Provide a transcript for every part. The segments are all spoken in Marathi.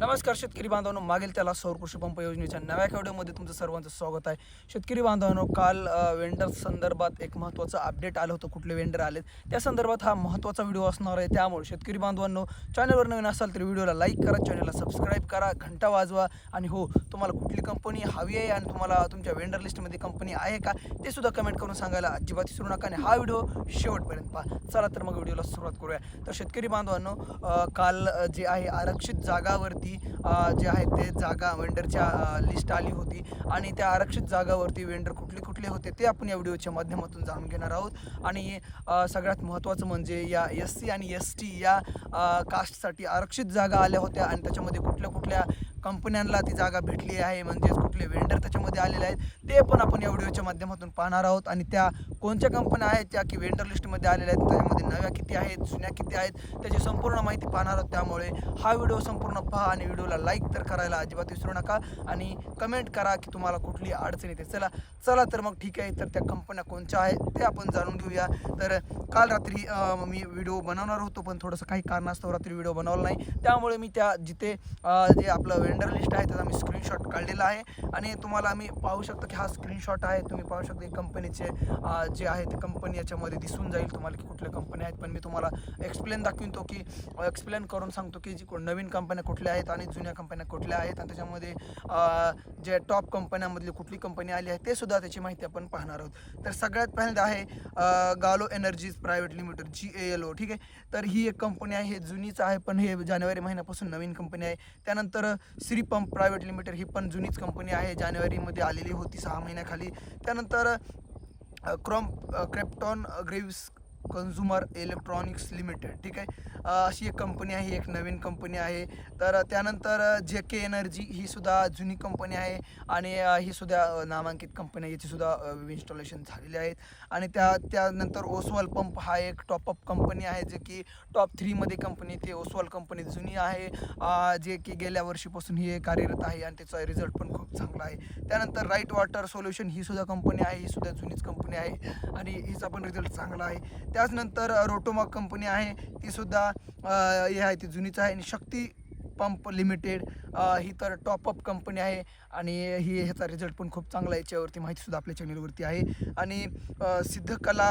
नमस्कार शेतकरी बांधवांनो. मागील त्याला सौर कृषी पंप योजनेच्या नव्या व्हिडिओमध्ये तुमचं सर्वांचं स्वागत आहे. शेतकरी बांधवांनो काल वेंडर संदर्भात एक महत्त्वाचं अपडेट आलं होतं. कुठले वेंडर आले त्या संदर्भात हा महत्त्वाचा व्हिडिओ असणार आहे. त्यामुळे शेतकरी बांधवांनो चॅनलवर नवीन असाल तर व्हिडिओला लाईक करा चॅनलला सबस्क्राईब करा घंटा वाजवा. आणि हो तुम्हाला कुठली कंपनी हवी आहे आणि तुम्हाला तुमच्या वेंडर लिस्टमध्ये कंपनी आहे का ते सुद्धा कमेंट करून सांगायला अजिबात विसरू नका. आणि हा व्हिडिओ शेवटपर्यंत पहा. चला तर मग व्हिडिओला सुरुवात करूया. तर शेतकरी बांधवांनो काल जे आहे आरक्षित जागावरती अ, जे आहे ते जागा वेंडरच्या लिस्ट आली होती आणि त्या आरक्षित जागावरती वेंडर कुठले कुठले होते ते आपण या व्हिडिओच्या माध्यमातून जाणून घेणार आहोत. आणि सगळ्यात महत्त्वाचं म्हणजे या एस सी आणि एस टी या कास्टसाठी आरक्षित जागा आल्या होत्या आणि त्याच्यामध्ये कुठल्या कुठल्या कंपन्यांना ती जागा भेटली आहे म्हणजेच कुठले वेंडर त्याच्यामध्ये आलेले आहेत. ते पण आपण या व्हिडिओच्या माध्यमातून पाहणार आहोत. आणि त्या कोणत्या कंपन्या आहेत त्या की वेंडर लिस्टमध्ये आलेल्या आहेत त्याच्यामध्ये नव्या किती आहेत जुन्या किती आहेत त्याची संपूर्ण माहिती पाहणार आहोत. त्यामुळे हा व्हिडिओ संपूर्ण पहा आणि व्हिडिओला लाईक तर करायला अजिबात विसरू नका. आणि कमेंट करा की तुम्हाला कुठली अडचण येते. चला चला तर मग ठीक आहे. तर त्या कंपन्या कोणत्या आहेत ते आपण जाणून घेऊया. तर काल रात्री मी व्हिडिओ बनवणार होतो पण थोडंसं काही कारणास्तव रात्री व्हिडिओ बनवला नाही. त्यामुळे मी त्या जिथे जे आपलं वेंडर लिस्ट आहे त्याचा मी स्क्रीनशॉट काढलेला आहे. आणि तुम्हाला मी पाहू शकता की हा स्क्रीनशॉट आहे. तुम्ही पाहू शकता कंपनीचे जे आहे ते कंपनी याच्यामध्ये दिसून जाईल तुम्हाला की कुठल्या कंपन्या आहेत. पण मी तुम्हाला एक्सप्लेन दाखवतो की एक्सप्लेन करून सांगतो की जी को- नवीन कंपन्या कुठल्या आहेत आणि जुन्या कंपन्या कुठल्या आहेत. आणि त्याच्यामध्ये जे टॉप कंपन्यामधली कुठली कंपनी आली आहे ते सुद्धा त्याची माहिती आपण पाहणार आहोत. तर सगळ्यात पहिल्यांदा आहे Galo energies private limited G A L O ठीक आहे? तर ही एक कंपनी आहे हे जुनीच आहे पण हे जानेवारी महिन्यापासून नवीन कंपनी आहे. त्यानंतर श्री पंप प्रायव्हेट लिमिटेड ही पण जुनीच कंपनी आहे जानेवारीमध्ये आलेली होती सहा महिन्याखाली. त्यानंतर क्रॉम Crompton Greaves consumer electronics limited ठीक आहे? अशी एक कंपनी आहे एक नवीन कंपनी आहे. तर त्यानंतर जे के एनर्जी ही सुद्धा जुनी कंपनी आहे आणि ही सुद्धा नामांकित कंपनी आहे याची सुद्धा इन्स्टॉलेशन झालेले आहेत. आणि त्या त्यानंतर ओसवाल पंप हा एक टॉपअप कंपनी आहे जे की टॉप थ्रीमध्ये कंपनी ती ओसवाल कंपनी जुनी आहे. जे की गेल्या वर्षीपासून ही कार्यरत आहे आणि त्याचा रिझल्ट पण खूप चांगला आहे. त्यानंतर राईट वॉटर सोल्युशन ही सुद्धा कंपनी आहे ही सुद्धा जुनीच कंपनी आहे आणि हिचा पण रिझल्ट चांगला आहे. त्याचनंतर रोटोमा कंपनी आहे तीसुद्धा हे आहे ती जुनीच आहे. आणि शक्ती पंप लिमिटेड ही तर टॉपअप कंपनी आहे. आणि ही ह्याचा रिझल्ट पण खूप चांगला आहे. याच्यावरती माहितीसुद्धा आपल्या चॅनलवरती आहे. आणि सिद्धकला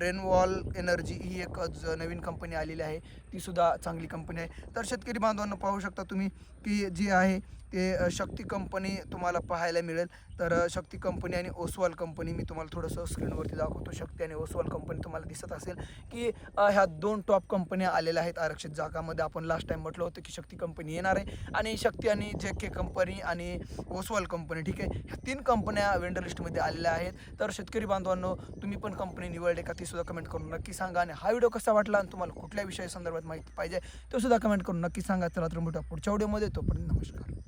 रेनवॉल एनर्जी ही एक नवीन कंपनी आलेली आहे. तीसुद्धा चांगली कंपनी आहे. तर शेतकरी बांधवांना पाहू शकता तुम्ही की जी आहे ते शक्ती कंपनी तुम्हाला पाहायला मिळेल. तर शक्ती कंपनी आणि ओसवाल कंपनी मी तुम्हाला थोडंसं स्क्रीनवरती दाखवतो. शक्ती आणि ओसवाल कंपनी तुम्हाला दिसत असेल की ह्या दोन टॉप कंपन्या आलेल्या आहेत आरक्षित जागामध्ये. आपण लास्ट टाइम म्हटलं होतं की शक्ती कंपनी येणार आहे. आणि शक्ती आणि जे के कंपनी आणि ओसवाल कंपनी ठीक आहे ह्या तीन कंपन्या वेंडर लिस्टमध्ये आलेल्या आहेत. तर शेतकरी बांधवांनो तुम्ही पण कंपनी निवडले का ती सुद्धा कमेंट करून नक्की सांगा. आणि हा व्हिडिओ कसा वाटला आणि तुम्हाला कुठल्या विषयासंदर्भात माहिती पाहिजे तो सुद्धा कमेंट करून नक्की सांगा. चला तर मोठ्या पुढच्या व्हिडिओमध्ये तोपर्यंत नमस्कार.